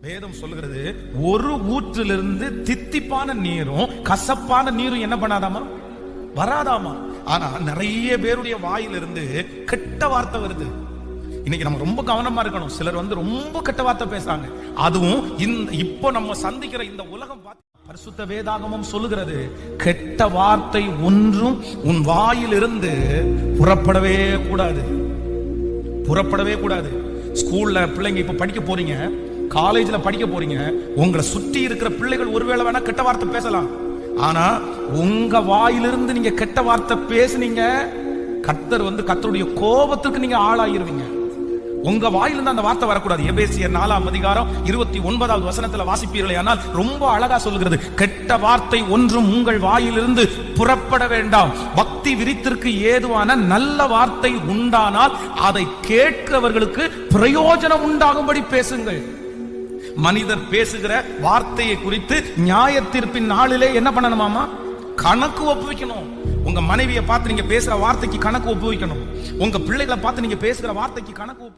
வேதம் சொல்லுகிறது ஒரு ஊற்றிலிருந்து தித்திப்பான நீரும் கசப்பான நீரும் என்ன பண்ணாதாமா? வராதாமா? ஆனா நிறைய பேருடைய வாயிலிருந்து கெட்ட வார்த்தை வருது. இன்னைக்கு நம்ம ரொம்ப கவனமா இருக்கணும். சிலர் வந்து ரொம்ப கெட்ட வார்த்தை பேசுறாங்க. அதுவும் இந்த இப்போ நம்ம சந்திக்கிற இந்த உலகம் பரிசுத்த வேதாகமம் சொல்லுகிறது கெட்ட வார்த்தை ஒன்றும் உன் வாயிலிருந்து புறப்படவே கூடாது. புறப்படவே கூடாது. ஸ்கூல்ல பிள்ளைங்க இப்ப படிக்க போறீங்க. காலேஜ்ல படிக்க போறீங்க. உங்களை சுற்றி இருக்கிற பிள்ளைகள் ஒருவேளை வேணா கெட்ட வார்த்தை பேசலாம். ஆனா உங்க வாயிலிருந்து நீங்க கெட்ட வார்த்தை பேசுனீங்க கர்த்தர் வந்து கர்த்தருடைய கோபத்துக்கு நீங்க ஆளாயிருவீங்க. உங்க வாயிலிருந்து அந்த வார்த்தை வரக்கூடாது. எபேசியர் நாலாம் அதிகாரம் இருபத்தி ஒன்பதாவது வசனத்துல வாசிப்பீர்களே ஆனால் ரொம்ப அழகா சொல்லுகிறது கெட்ட வார்த்தை ஒன்றும் உங்கள் வாயிலிருந்து புறப்பட வேண்டாம். பக்தி விரித்திற்கு ஏதுவான நல்ல வார்த்தை உண்டானால் அதை கேட்கிறவர்களுக்கு பிரயோஜனம் உண்டாகும்படி பேசுங்கள். மனிதர் பேசுகிற வார்த்தையை குறித்து நியாய தீர்ப்பின் நாளிலே என்ன பண்ணணுமாமா கணக்கு ஒப்புவிக்கணும். உங்க மனைவியை பார்த்து நீங்க பேசுற வார்த்தைக்கு கணக்கு ஒப்புவிக்கணும். உங்க பிள்ளைகளை பார்த்து நீங்க பேசுற வார்த்தைக்கு கணக்கு ஒப்பு